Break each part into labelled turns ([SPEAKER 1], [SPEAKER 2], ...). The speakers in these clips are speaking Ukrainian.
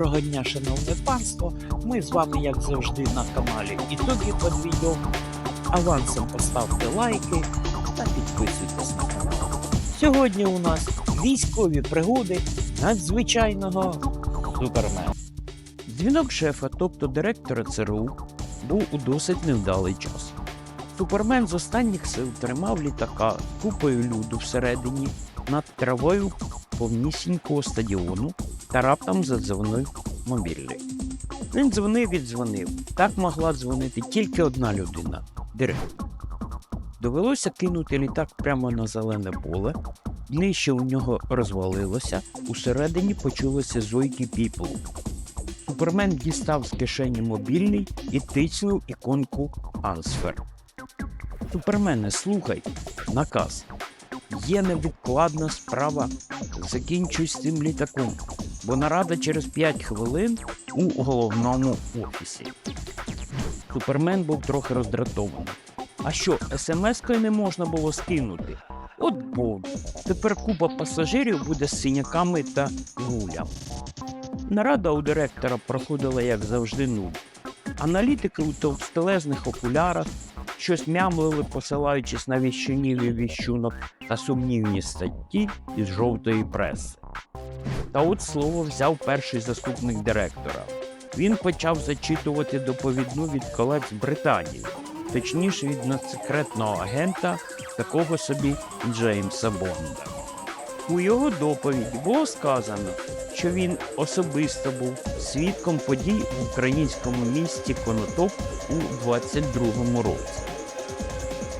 [SPEAKER 1] Доброго дня, шановне панство. Ми з вами, як завжди, на каналі Ітоги під відео. Авансом поставте лайки та підписуйтесь на канал. Сьогодні у нас військові пригоди надзвичайного супермена. Дзвінок шефа, тобто директора ЦРУ, був у досить невдалий час. Супермен з останніх сил тримав літака купою люду всередині над травою повнісінького стадіону та раптом задзвонив мобільний. Він дзвонив і дзвонив. Так могла дзвонити тільки одна людина директор. Довелося кинути літак прямо на зелене поле, днище у нього розвалилося, усередині почулося зойки піплу. Супермен дістав з кишені мобільний і тицнув іконку Answer. Супермене, слухай, наказ. Є невідкладна справа. Закінчуй з цим літаком, бо нарада через 5 хвилин у головному офісі. Супермен був трохи роздратований. А що, смс-кою не можна було скинути? От бо тепер купа пасажирів буде з синяками та гулям. Нарада у директора проходила, як завжди, нуль. Аналітики у товстелезних окулярах щось мямлили, посилаючись на віщунів і віщунок та сумнівні статті із жовтої преси. Та от слово взяв перший заступник директора. Він почав зачитувати доповідну від колег з Британії, точніше від надсекретного агента, такого собі Джеймса Бонда. У його доповіді було сказано, що він особисто був свідком подій в українському місті Конотоп у 22-му році.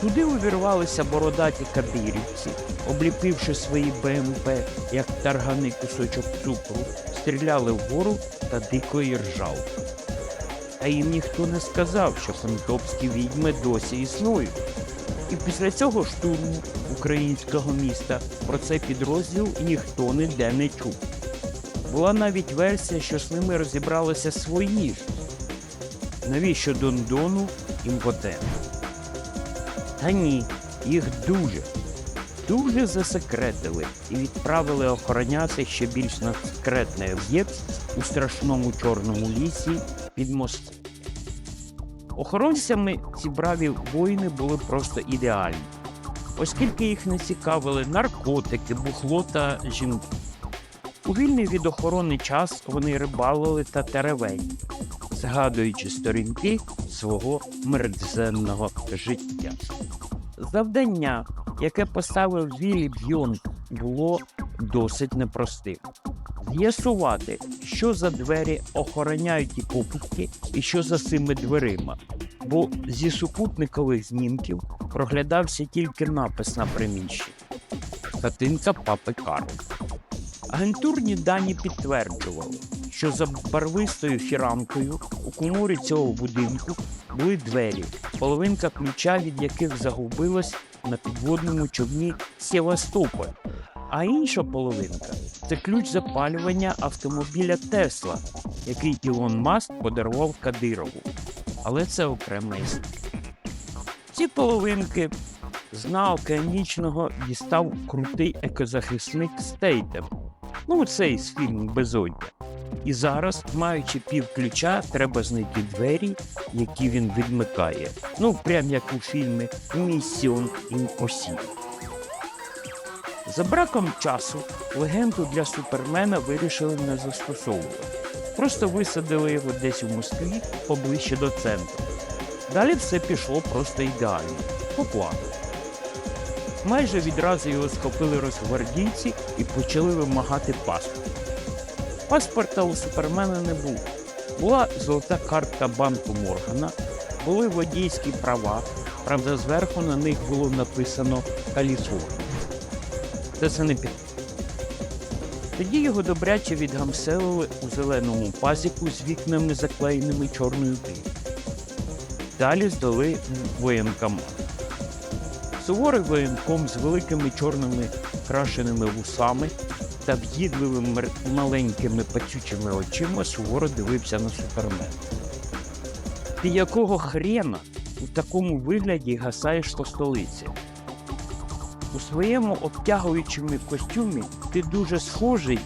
[SPEAKER 1] Туди увірвалися бородаті кадирівці, обліпивши свої БМП, як тарганий кусочок цукру, стріляли вгору та дико іржав. А їм ніхто не сказав, що конотопські відьми досі існують. І після цього штурму українського міста про цей підрозділ ніхто ніде не чув. Була навіть версія, що з ними розібралися свої. Навіщо Дондону імпотент? Та ні, їх дуже, дуже засекретили і відправили охороняти ще більш надсекретний об'єкт у страшному чорному лісі під мостом. Охоронцями ці браві воїни були просто ідеальні, оскільки їх не цікавили наркотики, бухло та жінки. У вільний від охорони час вони рибалили та теревень, згадуючи сторінки свого мерзенного життя. Завдання, яке поставив Віллі Бьйон, було досить непростим. З'ясувати, що за двері охороняють ті покупки і що за цими дверима, бо зі супутникових знімків проглядався тільки напис на приміщенні Хатинка папи Карла. Агентурні дані підтверджували, що за барвистою фіранкою у коморі цього будинку були двері, половинка ключа від яких загубилась на підводному човні Севастополь, а інша половинка це ключ запалювання автомобіля Тесла, який Ілон Маск подарував Кадирову. Але це окрема історія. Ці половинки з дна океанічного дістав крутий екозахисник Стейтем. Ну, цей з фільму Безодня. І зараз, маючи пів ключа, треба знайти двері, які він відмикає. Ну, прям як у фільмі Mission Impossible. За браком часу легенду для супермена вирішили не застосовувати. Просто висадили його десь у Москві поближче до центру. Далі все пішло просто ідеально, по плану. Майже відразу його схопили розгвардійці і почали вимагати паспорт. Паспорта у супермена не було. Була золота картка банку Моргана, були водійські права, правда, зверху на них було написано Каліфорнія. Та це не під. Тоді його добряче відгамселили у зеленому пазіку з вікнами, заклеєними чорною плівкою. Далі здали воєнкомат. Суворий воєнком з великими чорними крашеними вусами та в'їдливими маленькими пацючими очима суворо дивився на супермена. Ти якого хрена у такому вигляді гасаєш по столиці? У своєму обтягуючому костюмі ти дуже схожий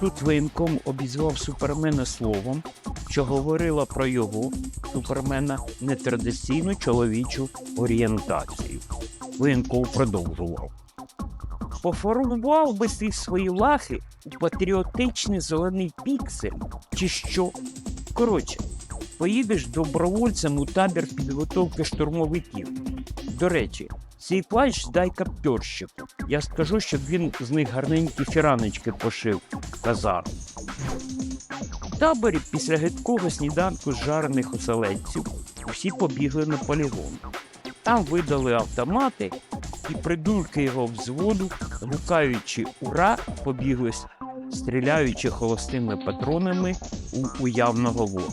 [SPEAKER 2] Тут воєнком обізвав супермена словом, що говорило про його супермена нетрадиційну чоловічу орієнтацію. Воєнком продовжував. Поформував би ти свої лахи у патріотичний зелений піксель, чи що? Коротше, поїдеш добровольцем у табір підготовки штурмовиків. До речі, цей плащ здай каптьорщику. Я скажу, щоб він з них гарненькі фіраночки пошив казар. В таборі після гидкого сніданку з жарених оселедців усі побігли на полігон. Там видали автомати, і придурки його взводу, гукаючи ура, побігли, стріляючи холостими патронами у уявного ворога.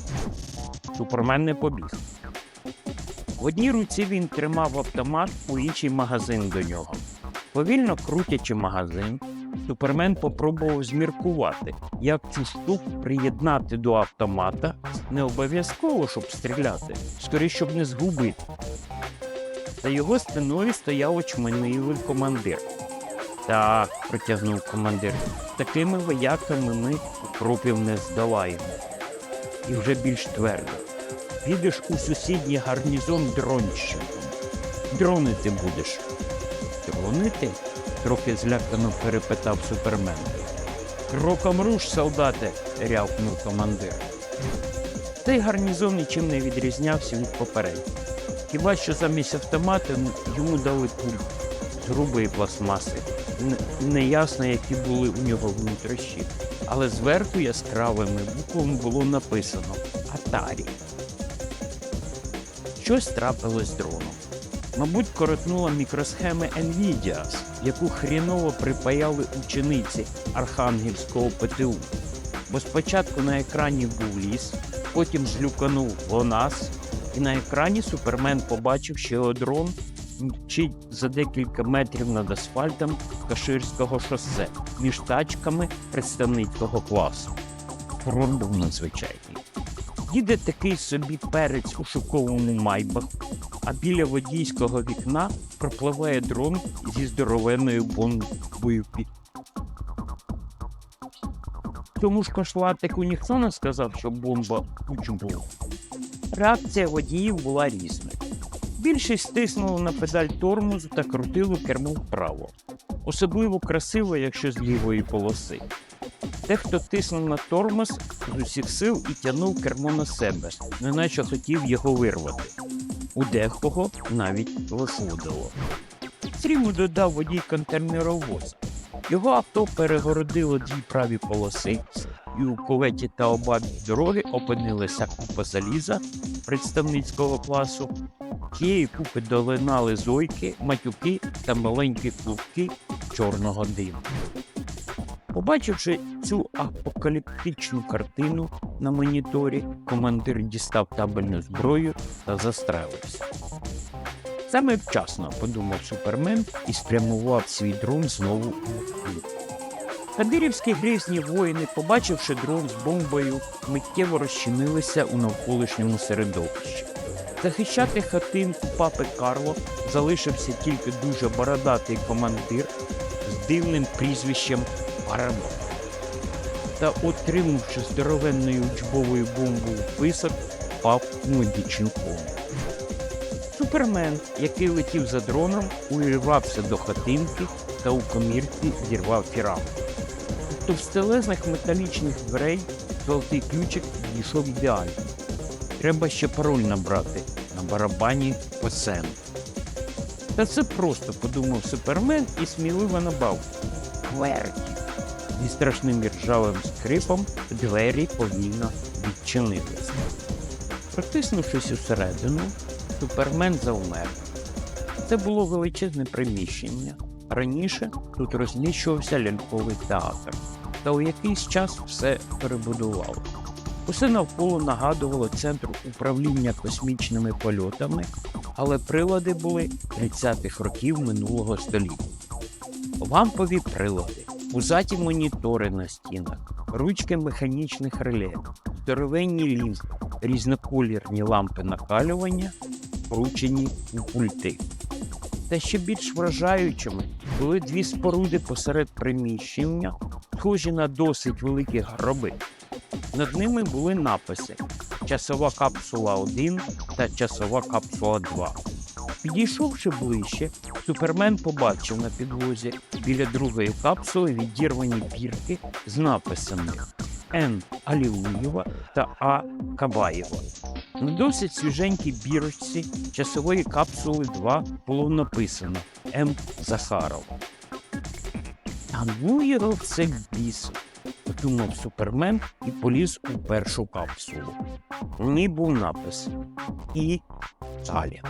[SPEAKER 2] Супермен не побіг. В одній руці він тримав автомат, у іншій магазин до нього. Повільно крутячи магазин, Супермен попробував зміркувати, як цю штуку приєднати до автомата, не обов'язково, щоб стріляти, скоріше, щоб не згубити. За його спиною стояв очманивий командир. Так, протягнув командир, такими вояками ми крупів не здолаємо. І вже більш твердо. Підеш у сусідній гарнізон дронщиком. Дронити будеш. Дронити? трохи злякано перепитав супермен. Кроком руш, солдати, рявкнув командир. Цей гарнізон нічим не відрізнявся від попереднього. Хіба що замість автомата йому дали пульт грубої пластмаси. Неясно, які були у нього внутрішні, але зверху яскравими буквами було написано Атарі. Щось трапилось з дроном. Мабуть, коротнула мікросхеми NVIDIA, яку хріново припаяли учениці Архангельського ПТУ. Бо спочатку на екрані був ліс, потім злюканув ГЛОНАСС, і на екрані супермен побачив, що дрон мчить за декілька метрів над асфальтом Каширського шосе між тачками представницького класу. Фронт був надзвичайний. Їде такий собі перець у шоковому майбаху, а біля водійського вікна пропливає дрон зі здоровенною бомбою під. Тому ж кошлатику ніхто не сказав, що бомба учбула. Реакція водіїв була різною. Більшість стиснула на педаль тормозу та крутило кермо вправо. Особливо красиво, якщо з лівої полоси. Дехто тиснув на тормоз з усіх сил і тягнув кермо на себе, неначе хотів його вирвати. У декого навіть виходило. Стріму додав водій контейнеровоза. Його авто перегородило дві праві полоси, і у куветі та обабі дороги опинилася купа заліза представницького класу. Тієї купи долинали зойки, матюки та маленькі клубки чорного диму. Побачивши цю апокаліптичну картину на моніторі, командир дістав табельну зброю та застрелився. Саме вчасно подумав супермен і спрямував свій дрон знову у клуб. Кадирівські грізні воїни, побачивши дрон з бомбою, миттєво розчинилися у навколишньому середовищі. Захищати хатинку папи Карло залишився тільки дуже бородатий командир з дивним прізвищем Парамон. Та, отримавши здоровенною учбовою бомбою в писок, впав медичну. Супермен, який летів за дроном, увірвався до хатинки та у комірці зірвав фіранку. До встелезних металічних дверей золотий ключик дійшов ідеально. Треба ще пароль набрати на барабані центру. Та це просто подумав супермен і сміливо набав. Кверті. Зі страшним ржавим скрипом двері повільно відчинилися. Протиснувшись усередину, супермен завмер. Це було величезне приміщення. Раніше тут розміщувався ляльковий театр, та у якийсь час все перебудували. Усе навколо нагадувало центр управління космічними польотами, але прилади були 30-х років минулого століття. Лампові прилади, пузаті монітори на стінах, ручки механічних реле, здоровенні лінзи, різноколірні лампи накалювання, вручені у пульти. Та ще більш вражаючими були дві споруди посеред приміщення, схожі на досить великі гроби. Над ними були написи: Часова капсула 1 та часова капсула 2. Підійшовши ближче, супермен побачив на підлозі біля другої капсули відірвані бірки з написами Н. Алілуєва та А. Кабаєва. На досить свіженькій бірочці часової капсули 2 було написано М. Захаров. А ну його все подумав супермен і поліз у першу капсулу. У ній був напис І Сталін.